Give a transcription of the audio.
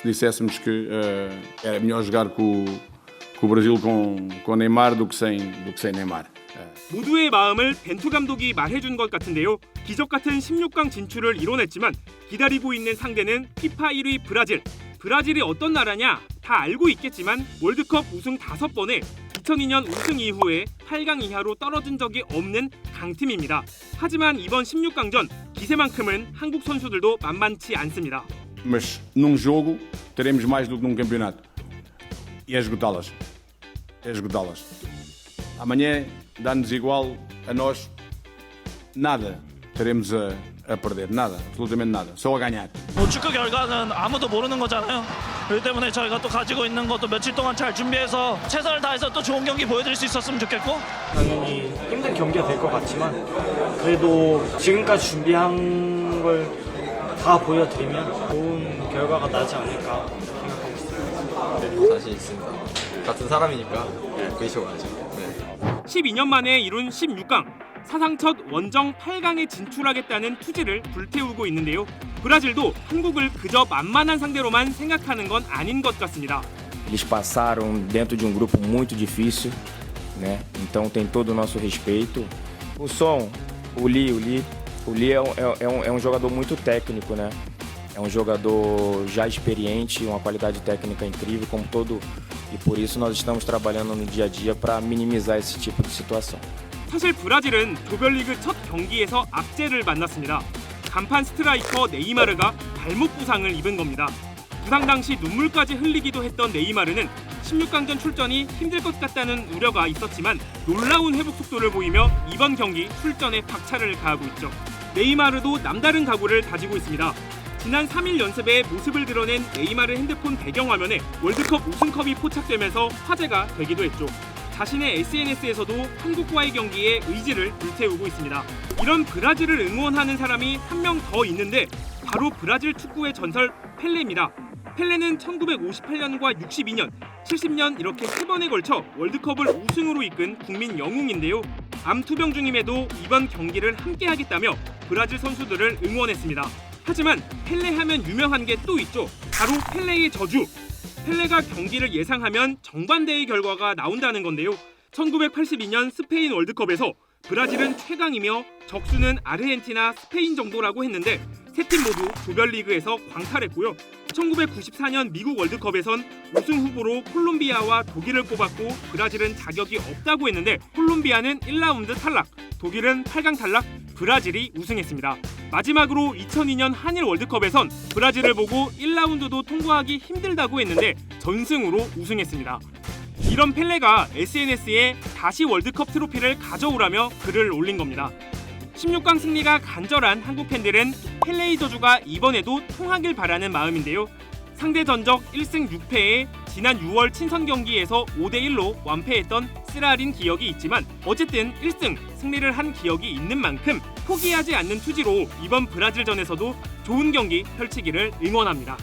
se disséssemos que eh, era melhor jogar com, com o Brasil com, com Neymar do que sem, do que sem Neymar. Eh, 모두의 마음을 벤투 감독이 말해준 것 같은데요. 기적 같은 16강 진출을 이뤄냈지만 기다리고 있는 상대는 피파 1위 브라질. 브라질이 어떤 나라냐 다 알고 있겠지만 월드컵 우승 5번에 2002년 우승 이후에 8강 이하로 떨어진 적이 없는 강팀입니다. 하지만 이번 16강전 기세만큼은 한국 선수들도 만만치 않습니다. mas num jogo teremos mais do que num campeonato. E é esgotá-las. É esgotá-las. Amanhã dá-nos igual a nós nada teremos a, a perder. Nada, absolutamente nada. Só a ganhar. 뭐 축구 결과는 아무도 모르는 거잖아요. 그렇기 때문에 저희가 또 가지고 있는 것도 며칠 동안 잘 준비해서 최선을 다해서 또 좋은 경기 보여드릴 수 있었으면 좋겠고 당연히 힘든 경기가 될 것 같지만 그래도 지금까지 준비한 걸 다 보여드리면 좋은 결과가 나지 않을까 생각하고 있습니다. 그래도 자신 있습니다. 같은 사람이니까 그이셔가죠. 네. 12년 만에 이룬 16강 사상 첫 원정 8강에 진출하겠다는 투지를 불태우고 있는데요. 브라질도 한국을 그저 만만한 상대로만 생각하는 건 아닌 것 같습니다. Eles passaram dentro de um grupo muito difícil, né? Então tem todo o nosso respeito. O som, o Lee, o Lee, o Lee é um, é um- é um jogador muito técnico, né? É um jogador já experiente, uma qualidade técnica incrível, como todo. E por isso nós estamos trabalhando no dia a dia para minimizar esse tipo de situação. 사실 브라질은 조별리그 첫 경기에서 악재를 만났습니다. 간판 스트라이커 네이마르가 발목 부상을 입은 겁니다. 부상 당시 눈물까지 흘리기도 했던 네이마르는 16강전 출전이 힘들 것 같다는 우려가 있었지만 놀라운 회복 속도를 보이며 이번 경기 출전에 박차를 가하고 있죠. 네이마르도 남다른 각오를 다지고 있습니다. 지난 3일 연습에 모습을 드러낸 네이마르 핸드폰 배경화면에 월드컵 우승컵이 포착되면서 화제가 되기도 했죠. 자신의 SNS에서도 한국과의 경기에 의지를 불태우고 있습니다. 이런 브라질을 응원하는 사람이 한 명 더 있는데 바로 브라질 축구의 전설 펠레입니다. 펠레는 1958년과 62년, 70년 이렇게 세 번에 걸쳐 월드컵을 우승으로 이끈 국민 영웅인데요. 암 투병 중임에도 이번 경기를 함께 하겠다며 브라질 선수들을 응원했습니다. 하지만 펠레 하면 유명한 게 또 있죠. 바로 펠레의 저주. 펠레가 경기를 예상하면 정반대의 결과가 나온다는 건데요. 1982년 스페인 월드컵에서 브라질은 최강이며 적수는 아르헨티나, 스페인 정도라고 했는데 세 팀 모두 조별리그에서 광탈했고요. 1994년 미국 월드컵에선 우승 후보로 콜롬비아와 독일을 뽑았고 브라질은 자격이 없다고 했는데 콜롬비아는 1라운드 탈락, 독일은 8강 탈락, 브라질이 우승했습니다. 마지막으로 2002년 한일 월드컵에선 브라질을 보고 1라운드도 통과하기 힘들다고 했는데 전승으로 우승했습니다. 이런 펠레가 SNS에 다시 월드컵 트로피를 가져오라며 글을 올린 겁니다. 16강 승리가 간절한 한국 팬들은 펠레의 저주가 이번에도 통하길 바라는 마음인데요. 상대 전적 1승 6패에 지난 6월 친선 경기에서 5대 1로 완패했던 쓰라린 기억이 있지만 어쨌든 1승 승리를 한 기억이 있는 만큼 포기하지 않는 투지로 이번 브라질전에서도 좋은 경기 펼치기를 응원합니다.